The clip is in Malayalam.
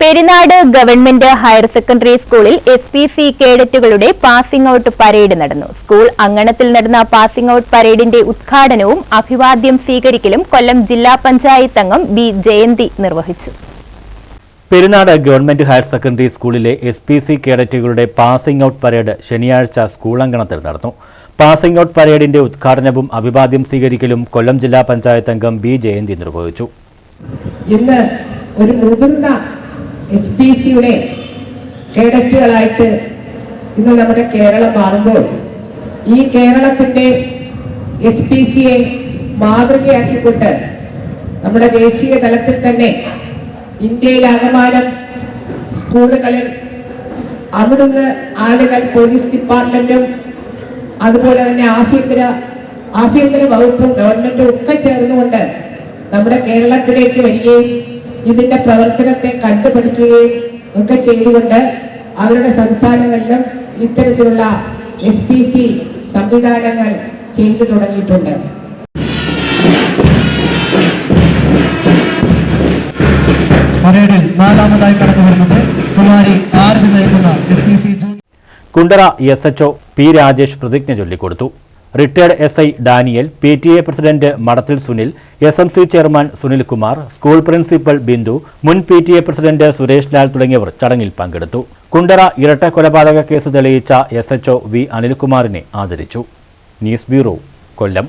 പെരിനാട് ഗവൺമെന്റ് ഹയർ സെക്കൻഡറി സ്കൂളിൽ എസ് പി സി കേഡറ്റുകളുടെ പാസിംഗ് ഔട്ട് പരേഡ് നടന്നു. സ്കൂൾ അങ്കണത്തിൽ നടന്ന പാസിംഗ് ഔട്ട് പരേഡിന്റെ ഉദ്ഘാടനവും അഭിവാദ്യം സ്വീകരിക്കലും കൊല്ലം ജില്ലാ പഞ്ചായത്ത് അംഗം ബി ജയന്തി നിർവഹിച്ചു. പെരുന്നാട് ഗവൺമെന്റ് ഹയർ സെക്കൻഡറി സ്കൂളിലെ എസ് പി സി കേഡറ്റുകളുടെ പാസിംഗ് ഔട്ട് പരേഡ് ശനിയാഴ്ച സ്കൂൾ അങ്കണത്തിൽ നടന്നു. പാസിംഗ് ഔട്ട് പരേഡിന്റെ ഉദ്ഘാടനവും അഭിവാദ്യം സ്വീകരിക്കലും കൊല്ലം ജില്ലാ പഞ്ചായത്ത് അംഗം ബി ജയന്തി നിർവഹിച്ചു. ഇന്ന് ഒരു മുതിർന്ന എസ് പി സിയുടെ കേഡറ്റുകളായിട്ട് ഇന്ന് നമ്മുടെ കേരളം മാറുമ്പോൾ ഈ കേരളത്തിന്റെ എസ് പി സിയെ മാതൃകയാക്കിക്കൊണ്ട് നമ്മുടെ ദേശീയ തലത്തിൽ തന്നെ ഇന്ത്യയിൽ അകമാനം സ്കൂളുകളിൽ അവിടുന്ന് ആളുകൾ പോലീസ് ഡിപ്പാർട്ട്മെന്റും അതുപോലെ തന്നെ ആഭ്യന്തര ആഭ്യന്തര വകുപ്പും ഗവൺമെന്റും ഒക്കെ ചേർന്നുകൊണ്ട് നമ്മുടെ കേരളത്തിലേക്ക് വരികയും ഇതിന്റെ പ്രവർത്തനത്തെ കണ്ടുപിടിക്കുകയും ഒക്കെ ചെയ്തുകൊണ്ട് അവരുടെ സംസ്ഥാനങ്ങളിലും ഇത്തരത്തിലുള്ള എസ് പി സി സംവിധാനങ്ങൾ ചെയ്തു തുടങ്ങിയിട്ടുണ്ട്. പരേഡിൽ നാലാമതായി കടന്നു വരുന്നത് കുമാരി നയിക്കുന്ന Kundara S HO P Rajesh പ്രതിജ്ഞ ചൊല്ലിക്കൊടുത്തു. Retired S I Daniel P T A president Madathil Sunil S M C chairman Sunilkumar school principal Bindu മുൻ P T A president Suresh Lal തുടങ്ങിയവർ ചടങ്ങിൽ പങ്കെടുത്തു. കുണ്ടറ ഇരട്ട കൊലപാതക കേസ് തെളിയിച്ച എസ് എച്ച്ഒ വി അനിൽകുമാറിനെ ആദരിച്ചു. News bureau Kollam.